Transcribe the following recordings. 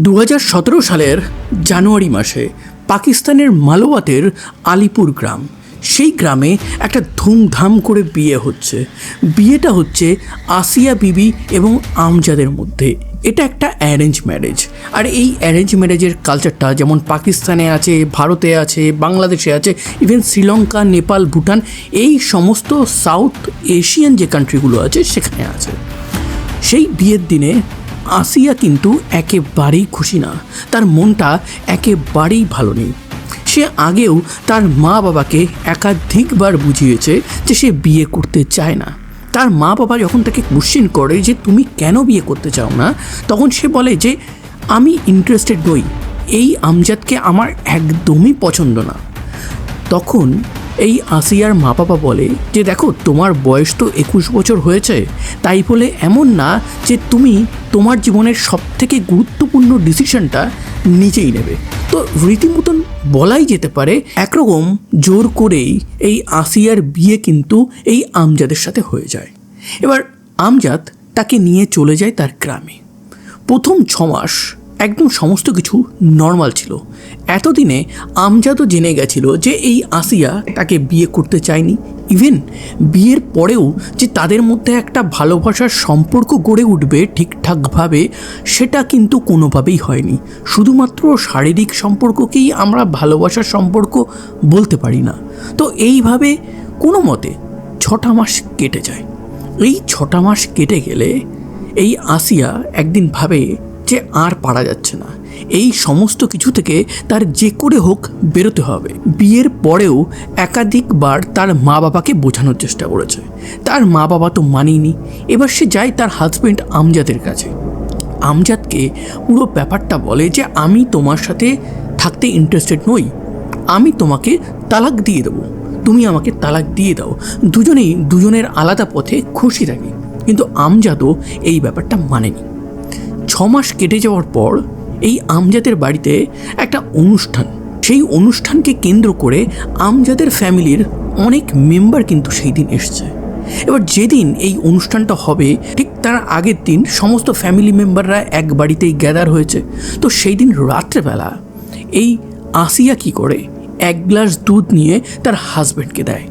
দু সালের জানুয়ারি মাসে পাকিস্তানের মালোয়াতের আলিপুর গ্রাম। সেই গ্রামে একটা ধুমধাম করে বিয়ে হচ্ছে। বিয়েটা হচ্ছে আসিয়া বিবি এবং আমজাদের মধ্যে। এটা একটা অ্যারেঞ্জ ম্যারেজ আর এই অ্যারেঞ্জ ম্যারেজের কালচারটা যেমন পাকিস্তানে আছে, ভারতে আছে, বাংলাদেশে আছে ইভেন শ্রীলঙ্কা, নেপাল, ভুটান, এই সমস্ত সাউথ এশিয়ান যে কান্ট্রিগুলো আছে, সেখানে আছে। সেই বিয়ের দিনে আসিয়া কিন্তু একেবারেই খুশি না। তার মনটা একেবারেই ভালো নেই। সে আগেও তার মা বাবাকে একাধিকবার বুঝিয়েছে যে সে বিয়ে করতে চায় না। তার মা বাবা যখন তাকে কোশ্চেন করে যে তুমি কেন বিয়ে করতে চাও না, তখন সে বলে যে, আমি ইন্টারেস্টেড নই। এই আমজাদকে আমার একদমই পছন্দ না। তখন এই আসিয়ার মা বাবা বলে যে, দেখো, তোমার বয়স তো একুশ বছর হয়েছে। তাই বলে এমন না যে, তুমি তোমার জীবনের সব থেকে গুরুত্বপূর্ণ ডিসিশনটা নিজেই নেবে। তো রীতিমতন বলাই যেতে পারে, একরকম জোর করেই এই আসিয়ার বিয়ে কিন্তু এই আমজাদের সাথে হয়ে যায়। এবার আমজাদ তাকে নিয়ে চলে যায় তার গ্রামে। প্রথম ছমাস মাস একদম সমস্ত কিছু নর্মাল ছিল। এতদিনে আমজাদও জেনে গেছিল যে এই আসিয়া তাকে বিয়ে করতে চায়নি। ইভেন বিয়ের পরেও যে তাদের মধ্যে একটা ভালোবাসার সম্পর্ক গড়ে উঠবে ঠিকঠাকভাবে, সেটা কিন্তু কোনোভাবেই হয়নি। শুধুমাত্র শারীরিক সম্পর্ককেই আমরা ভালোবাসার সম্পর্ক বলতে পারি না। তো এইভাবে কোনো মতে ছটা মাস কেটে যায়। এই ছটা মাস কেটে গেলে এই আসিয়া একদিন ভাবে যে আর পারা যাচ্ছে না। এই সমস্ত কিছু থেকে তার যে করে হোক বেরোতে হবে। বিয়ের পরেও একাধিকবার তার মা বাবাকে বোঝানোর চেষ্টা করেছে। তার মা বাবা তো মানিনি। এবার সে যায় তার হাজব্যান্ড আমজাদের কাছে। আমজাদকে পুরো ব্যাপারটা বলে যে, আমি তোমার সাথে থাকতে ইন্টারেস্টেড নই। আমি তোমাকে তালাক দিয়ে দেবো। তুমি আমাকে তালাক দিয়ে দাও। দুজনেই দুজনের আলাদা পথে খুশি থাকি। কিন্তু আমজাদও এই ব্যাপারটা মানেনি। ছ মাস কেটে যাওয়ার পর এই আমজাদের বাড়িতে একটা অনুষ্ঠান। সেই অনুষ্ঠানকে কেন্দ্র করে আমজাদের ফ্যামিলির অনেক মেম্বার কিন্তু সেই দিন এসছে। এবার যেদিন এই অনুষ্ঠানটা হবে, ঠিক তার আগের দিন সমস্ত ফ্যামিলি মেম্বাররা এক বাড়িতেই গ্যাদার হয়েছে। তো সেই দিন রাত্রেবেলা এই আসিয়া কি করে? এক গ্লাস দুধ নিয়ে তার হাজব্যান্ডকে দেয়।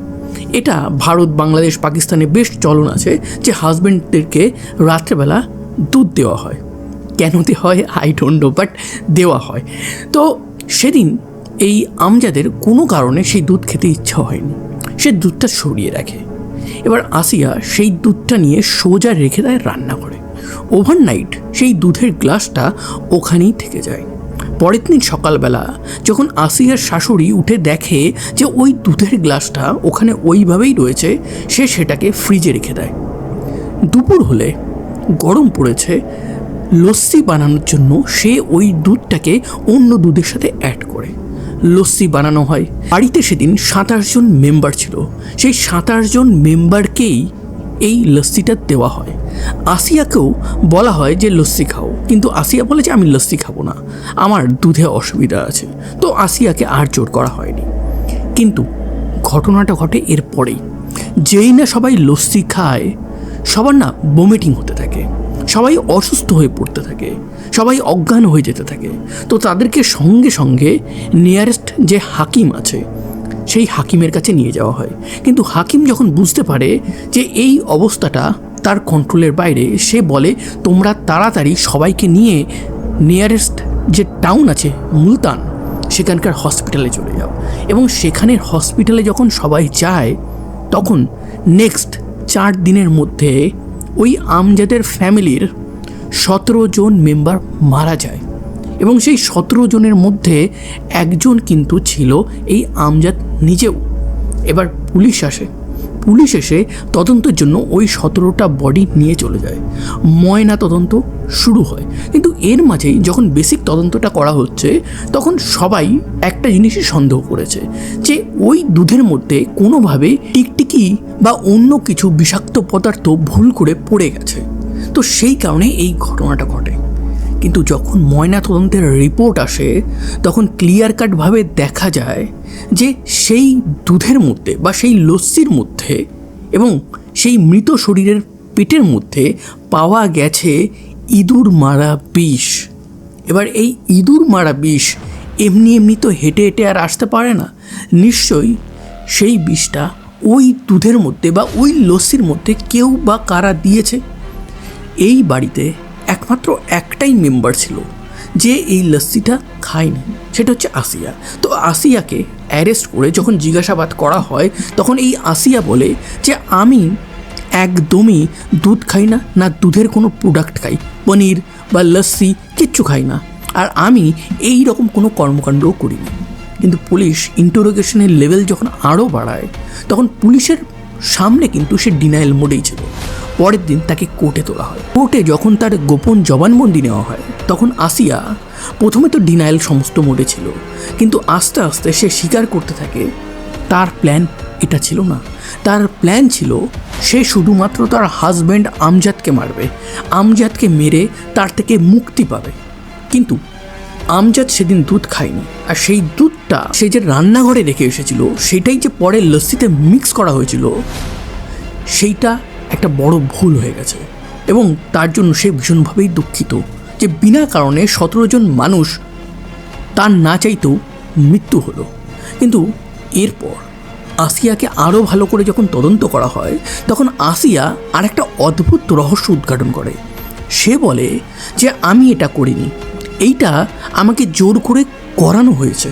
এটা ভারত, বাংলাদেশ, পাকিস্তানে বেশ চলন আছে যে হাজব্যান্ডদেরকে রাত্রেবেলা দুধ দেওয়া হয়। কেন দেওয়া হয়? আই ডোন্ট নো বাট দেওয়া হয়। তো সেদিন এই আমজাদের কোনো কারণে সেই দুধ খেতে ইচ্ছা হয়নি। সে দুধটা সরিয়ে রাখে। এবার আসিয়া সেই দুধটা নিয়ে সোজা রেখে দেয় রান্না করে। ওভারনাইট সেই দুধের গ্লাসটা ওখানেই থেকে যায়। পরের দিন সকালবেলা যখন আসিয়ার শাশুড়ি উঠে দেখে যে ওই দুধের গ্লাসটা ওখানে ওইভাবেই রয়েছে, সে সেটাকে ফ্রিজে রেখে দেয়। দুপুর হলে গরম পড়েছে লস্যি বানানোর জন্য সে ওই দুধটাকে অন্য দুধের সাথে অ্যাড করে। লস্যি বানানো হয়। বাড়িতে সেদিন সাতাশ জন মেম্বার ছিল। সেই সাতাশ জন মেম্বারকেই এই লস্যিটা দেওয়া হয়। আসিয়াকেও বলা হয় যে, লস্যি খাও। কিন্তু আসিয়া বলে যে, আমি লস্যি খাব না। আমার দুধে অসুবিধা আছে। তো আসিয়াকে আর জোর করা হয়নি। কিন্তু ঘটনাটা ঘটে এরপরেই। যেই না সবাই লস্যি খায়, সবার না বমিটিং হতে সবাই অসুস্থ হয়ে পড়তে থাকে, সবাই অজ্ঞান হয়ে যেতে থাকে। তো তাদেরকে সঙ্গে সঙ্গে নিয়ারেস্ট যে হাকিম আছে, সেই হাকিমের কাছে নিয়ে যাওয়া হয়। কিন্তু হাকিম যখন বুঝতে পারে যে এই অবস্থাটা তার কন্ট্রোলের বাইরে, সে বলে, তোমরা তাড়াতাড়ি সবাইকে নিয়ে নিয়ারেস্ট যে টাউন আছে, মুলতান, সেখানকার হসপিটালে চলে যাও। এবং সেখানের হসপিটালে যখন সবাই যায়, তখন নেক্সট চার দিনের মধ্যে ওই আমজাদের ফ্যামিলির সতেরো জন মেম্বার মারা যায় এবং সেই সতেরো জনের মধ্যে একজন কিন্তু ছিল এই আমজাদ নিজেও। এবার পুলিশ আসে। পুলিশ এসে তদন্তের জন্য ওই সতেরোটা বডি নিয়ে চলে যায়। ময়না তদন্ত শুরু হয়। কিন্তু এর মাঝেই যখন বেসিক তদন্তটা করা হচ্ছে, তখন সবাই একটা জিনিসই সন্দেহ করেছে যে ওই দুধের মধ্যে কোনোভাবে টিকটিকি বা অন্য কিছু বিষাক্ত পদার্থ ভুল করে পড়ে গেছে। তো সেই কারণে এই ঘটনাটা ঘটে। কিন্তু যখন ময়না তদন্তের রিপোর্ট আসে, তখন ক্লিয়ার কাটভাবে দেখা যায় যে সেই দুধের মধ্যে বা সেই লস্যির মধ্যে এবং সেই মৃত শরীরের পেটের মধ্যে পাওয়া গেছে ইঁদুর মারা বিষ। এবার এই ইঁদুর মারা বিষ এমনি এমনি তো হেঁটে হেঁটে আর আসতে পারে না। নিশ্চয়ই সেই বিষটা ওই দুধের মধ্যে বা ওই লস্যির মধ্যে কেউ বা কারা দিয়েছে? এই বাড়িতে একমাত্র একটাই মেম্বার ছিল, যে এই লস্যিটা খায়নি, সেটা হচ্ছে আসিয়া। তো আসিয়াকে অ্যারেস্ট করে যখন জিজ্ঞাসাবাদ করা হয়, তখন এই আসিয়া বলে যে, আমি একদমই দুধ খাই না না দুধের কোনো প্রোডাক্ট খাই, পনির বা লস্যি কিচ্ছু খাই না। আর আমি এই রকম কোনো কর্মকাণ্ডও করিনি। কিন্তু পুলিশ ইন্টারোগেশনের লেভেল যখন আরও বাড়ায়, তখন পুলিশের সামনে কিন্তু সে ডিনাইল মোডেই ছিল। পরের দিন তাকে কোর্টে তোলা হয়। কোর্টে যখন তার গোপন জবানবন্দি নেওয়া হয়, তখন আসিয়া প্রথমে তো ডিনাইল সমস্ত মোডে ছিল, কিন্তু আস্তে আস্তে সে স্বীকার করতে থাকে, তার প্ল্যান এটা ছিল না। তার প্ল্যান ছিল, সে শুধুমাত্র তার হাজব্যান্ড আমজাদকে মারবে, আমজাদকে মেরে তার থেকে মুক্তি পাবে। কিন্তু আমজাদ সেদিন দুধ খায়নি, আর সেই দুধটা সে যে রান্নাঘরে রেখে এসেছিল, সেটাই যে পরে লস্যিতে মিক্স করা হয়েছিল, সেইটা একটা বড় ভুল হয়ে গেছে এবং তার জন্য সে ভীষণভাবেই দুঃখিত যে বিনা কারণে সতেরো জন মানুষ তার না চাইতেও মৃত্যু হলো। কিন্তু এরপর আসিয়াকে আরও ভালো করে যখন তদন্ত করা হয়, তখন আসিয়া আর একটা অদ্ভুত রহস্য উদ্ঘাটন করে। সে বলে যে, আমি এটা করিনি। এইটা আমাকে জোর করে করানো হয়েছে।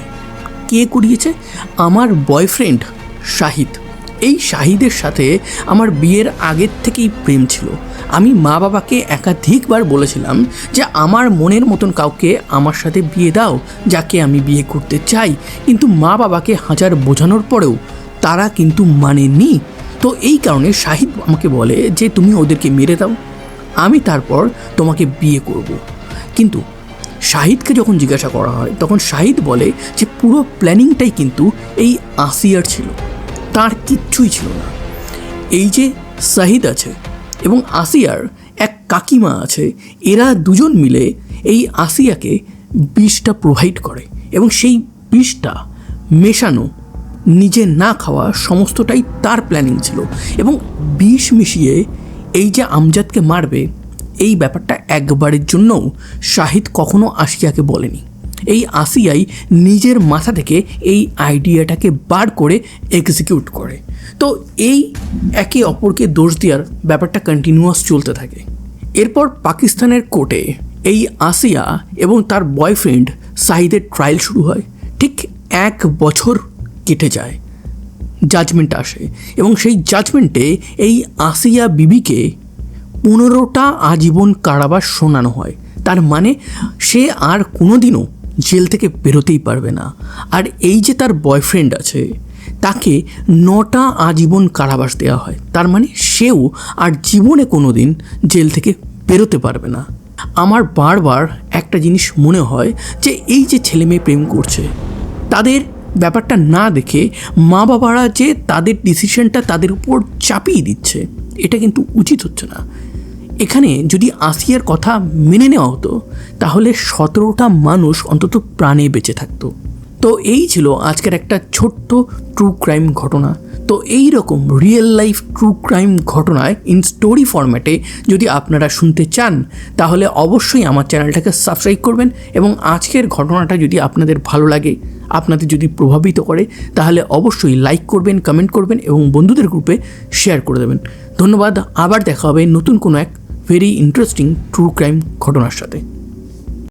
কে করিয়েছে? আমার বয়ফ্রেন্ড শাহিদ। এই শাহিদের সাথে আমার বিয়ের আগের থেকেই প্রেম ছিল। আমি মা বাবাকে একাধিকবার বলেছিলাম যে আমার মনের মতন কাউকে আমার সাথে বিয়ে দাও, যাকে আমি বিয়ে করতে চাই। কিন্তু মা বাবাকে হাজার বোঝানোর পরেও তারা কিন্তু মানেনি তো এই কারণে শাহিদ আমাকে বলে যে, তুমি ওদেরকে মেরে দাও, আমি তারপর তোমাকে বিয়ে করব। কিন্তু শাহিদকে যখন জিজ্ঞাসা করা হয়, তখন শাহিদ বলে যে, পুরো প্ল্যানিংটাই কিন্তু এই আসিয়ার ছিল। তার কিচ্ছুই ছিল না। এই যে শাহিদ আছে এবং আসিয়ার এক কাকিমা আছে, এরা দুজন মিলে এই আসিয়াকে বিষটা প্রোভাইড করে এবং সেই বিষটা মেশানো, নিজে না খাওয়া সমস্তটাই তার প্ল্যানিং ছিল এবং বিষ মিশিয়ে এই যে আমজাদকে মারবে, এই ব্যাপারটা একবারের জন্যও শাহিদ কখনো আসিয়াকে বলেনি। এই আসিয়াই নিজের মাথা থেকে এই আইডিয়াটাকে বার করে এক্সিকিউট করে। তো এই একে অপরকে দোষ দেওয়ার ব্যাপারটা কন্টিনিউয়াস চলতে থাকে। এরপর পাকিস্তানের কোর্টে এই আসিয়া এবং তার বয়ফ্রেন্ড সাহিদের ট্রায়াল শুরু হয়। ঠিক এক বছর কেটে যায়। জাজমেন্ট আসে এবং সেই জাজমেন্টে এই আসিয়া বিবিকে পনেরোটা আজীবন কারাবাস শোনানো হয়। তার মানে সে আর কোনোদিনও জেল থেকে বেরোতেই পারবে না। আর এই যে তার বয়ফ্রেন্ড আছে, তাকে নটা আজীবন কারাবাস দেওয়া হয়। তার মানে সেও আর জীবনে কোনো দিন জেল থেকে বেরোতে পারবে না। আমার বারবার একটা জিনিস মনে হয় যে এই যে ছেলে মেয়ে প্রেম করছে, তাদের ব্যাপারটা না দেখে মা বাবারা যে তাদের ডিসিশনটা তাদের উপর চাপিয়ে দিচ্ছে, এটা কিন্তু উচিত হচ্ছে না। এখানে যদি আসিয়ার কথা মেনে নেওয়া হতো, তাহলে সতেরোটা মানুষ অন্তত প্রাণে বেঁচে থাকতো। তো এই ছিল আজকের একটা ছোট্ট ট্রু ক্রাইম ঘটনা। তো এই রকম রিয়েল লাইফ ট্রু ক্রাইম ঘটনায় ইন স্টোরি ফরম্যাটে যদি আপনারা শুনতে চান, তাহলে অবশ্যই আমার চ্যানেলটাকে সাবস্ক্রাইব করবেন এবং আজকের ঘটনাটা যদি আপনাদের ভালো লাগে, আপনাদের যদি প্রভাবিত করে, তাহলে অবশ্যই লাইক করবেন কমেন্ট করবেন এবং বন্ধুদের গ্রুপে শেয়ার করে দেবেন। ধন্যবাদ, আবার দেখা হবে নতুন কোনো এক ভেরি ইন্টারেস্টিং ট্রু ক্রাইম ঘটনার সাথে।